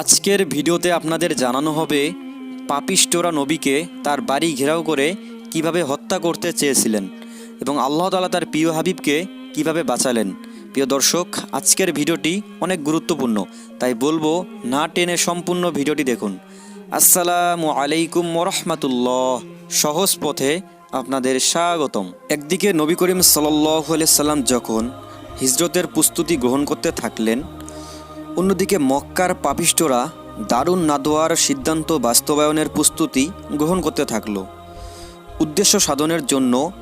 আজকের ভিডিওতে আপনাদের জানানো হবে পাপিষ্টরা নবীকে তার বাড়ি ঘেরাও করে কীভাবে হত্যা করতে চেয়েছিলেন এবং আল্লাহ তালা তার প্রিয় হাবিবকে কীভাবে বাঁচালেন। প্রিয় দর্শক, আজকের ভিডিওটি অনেক গুরুত্বপূর্ণ, তাই বলব না টেনে সম্পূর্ণ ভিডিওটি দেখুন। আসসালামু আলাইকুম রহমাতুল্লাহ। সহজ পথে আপনাদের স্বাগতম। একদিকে নবী করিম সাল্লাহ সাল্লাম যখন হিজরতের প্রস্তুতি গ্রহণ করতে থাকলেন অন্যদিকে মক্কার পাপিষ্টরা দারুণ নাদোয়ার সিদ্ধান্ত বাস্তবায়নের প্রস্তুতি গ্রহণ করতে থাকল। উদ্দেশ্য সাধনের জন্য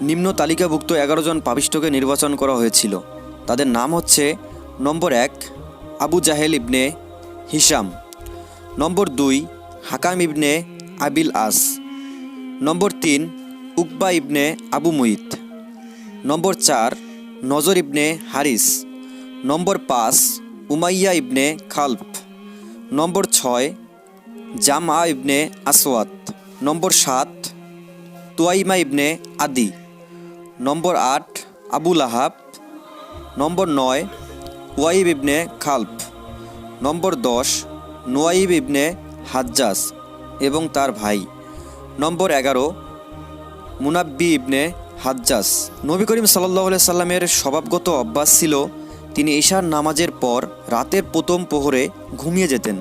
নিম্ন তালিকাভুক্ত এগারো জন পাপিষ্টকে নির্বাচন করা হয়েছিল। তাদের নাম হচ্ছে, নম্বর এক, আবু জাহেল ইবনে হিসাম নম্বর দুই, হাকাম ইবনে আবিল আস। নম্বর তিন, উকবা ইবনে আবু মুইত। নম্বর চার, নজর ইবনে হারিস। নম্বর পাঁচ উমাইয়া ইবনে খালফ নম্বর ছয় জামা ইবনে আসওয়াত নম্বর সাত, তুয়াইমা ইবনে আদি। নম্বর আট আবুল আহাব নম্বর নয়, ওয়াইব ইবনে খালফ নম্বর দশ, নোয়াইব ইবনে হাজ্জাস এবং তার ভাই। নম্বর এগারো, মুনাব্বি ইবনে হাজ্জাস নবী করিম সাল্লাহ সাল্লামের স্বভাবগত অভ্যাস ছিল তিনি ঈশার নামাজের পর রাতের প্রথম প্রহরে ঘুমিয়ে যেতেন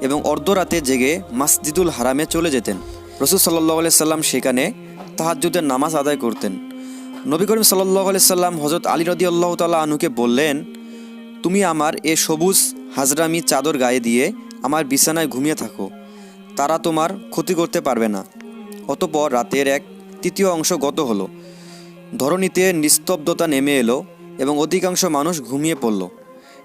এবং অর্ধরাতে জেগে মাসজিদুল হারামে চলে যেতেন। রসুল সাল্লাহ সাল্লাম সেখানে তাহাজ্জুদের নামাজ আদায় করতেন। নবী করিম সাল্লাহ সাল্লাম হজরত আলী রদি আল্লাহ তাল্লাহ আনুকে বললেন, তুমি আমার এ সবুজ হাজরামি চাদর গায়ে দিয়ে আমার বিছানায় ঘুমিয়ে থাকো। তারা তোমার ক্ষতি করতে পারবে না। অতপর রাতের এক তৃতীয় অংশ গত হলো। ধরণীতে নিস্তব্ধতা নেমে এলো এবং অধিকাংশ মানুষ ঘুমিয়ে পড়ল।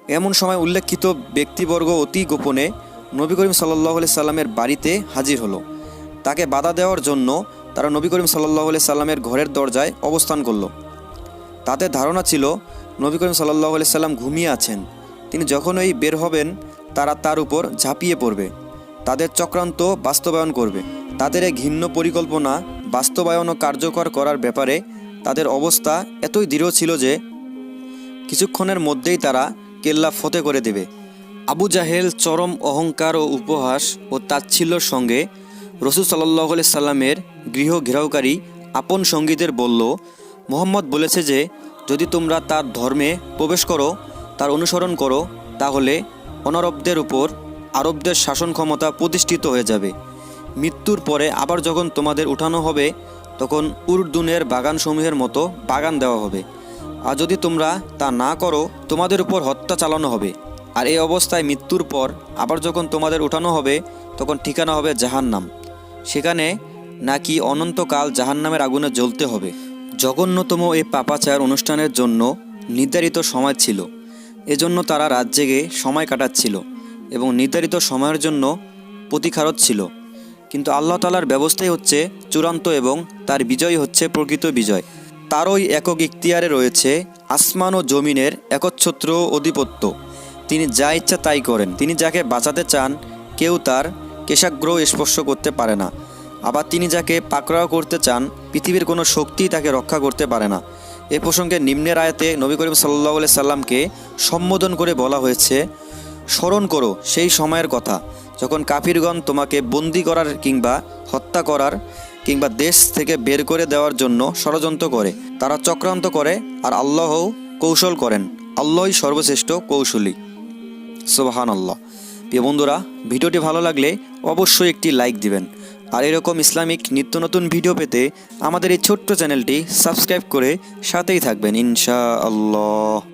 এমন সময় উল্লেখিত ব্যক্তিবর্গ অতি গোপনে নবী করিম সাল্লাহ সাল্লামের বাড়িতে হাজির হলো। তাকে বাধা দেওয়ার জন্য তারা নবী করিম সাল্লাহ সাল্লামের ঘরের দরজায় অবস্থান করল। তাদের ধারণা ছিল, নবী করিম সাল্লাহ সাল্লাম ঘুমিয়ে আছেন। তিনি যখনই বের হবেন, তারা তার উপর ঝাঁপিয়ে পড়বে। তাদের চক্রান্ত বাস্তবায়ন করবে। তাদের এই ঘিন্ন পরিকল্পনা বাস্তবায়ন ও কার্যকর করার ব্যাপারে তাদের অবস্থা এতই দৃঢ় ছিল যে কিছুক্ষণের মধ্যেই তারা কেল্লা ফতে করে দেবে। আবু জাহেল চরম অহংকার ও উপহাস ও তাচ্ছিল্যর সঙ্গে রসুল সাল্লাহ সাল্লামের গৃহ ঘেরাওকারী আপন সঙ্গীদের বলল, মোহাম্মদ বলেছে যে, যদি তোমরা তার ধর্মে প্রবেশ করো, তার অনুসরণ করো, তাহলে অনারবদের উপর আরবদের শাসন ক্ষমতা প্রতিষ্ঠিত হয়ে যাবে। মৃত্যুর পরে আবার যখন তোমাদের উঠানো হবে, তখন উর্দুনের বাগানসমূহের মতো বাগান দেওয়া হবে। আর যদি তোমরা তা না করো, তোমাদের উপর হত্যা চালানো হবে। আর এই অবস্থায় মৃত্যুর পর আবার যখন তোমাদের উঠানো হবে, তখন ঠিকানা হবে জাহান্নাম। সেখানে নাকি অনন্তকাল জাহান্নামের আগুনে জ্বলতে হবে। জঘন্যতম এই পাপাচার অনুষ্ঠানের জন্য নির্ধারিত সময় ছিল। এজন্য তারা রাত জেগে সময় কাটাচ্ছিল এবং নির্ধারিত সময়ের জন্য প্রতিখারত ছিল। কিন্তু আল্লাহ তালার ব্যবস্থাই হচ্ছে চূড়ান্ত এবং তার বিজয় হচ্ছে প্রকৃত বিজয়। তারই একক ইখতিয়ারে রয়েছে আসমান ও জমিনের একচ্ছত্র অধিপত্য। তিনি যা ইচ্ছা তাই করেন। তিনি যাকে বাঁচাতে চান, কেউ তার কেশাগ্রহ স্পর্শ করতে পারে না। আবার তিনি যাকে পাকড়াও করতে চান, পৃথিবীর কোনো শক্তি তাকে রক্ষা করতে পারে না। এ প্রসঙ্গে নিম্নের আয়াতে নবী করিম সাল্লাহ সাল্লামকে সম্বোধন করে বলা হয়েছে, স্মরণ করো সেই সময়ের কথা। যখন কাফিরগণ তোমাকে বন্দি করার কিংবা হত্যা করার কিংবা দেশ থেকে বের করে দেওয়ার জন্য ষড়যন্ত্র করে। তারা চক্রান্ত করে আর আল্লাহও কৌশল করেন। আল্লাহই সর্বশ্রেষ্ঠ কৌশলী। সুবাহান আল্লাহ প্রিয় বন্ধুরা, ভিডিওটি ভালো লাগলে অবশ্যই একটি লাইক দিবেন। আর এরকম ইসলামিক নিত্য নতুন ভিডিও পেতে আমাদের এই ছোট্ট চ্যানেলটি সাবস্ক্রাইব করে সাথেই থাকবেন ইনশা আল্লাহ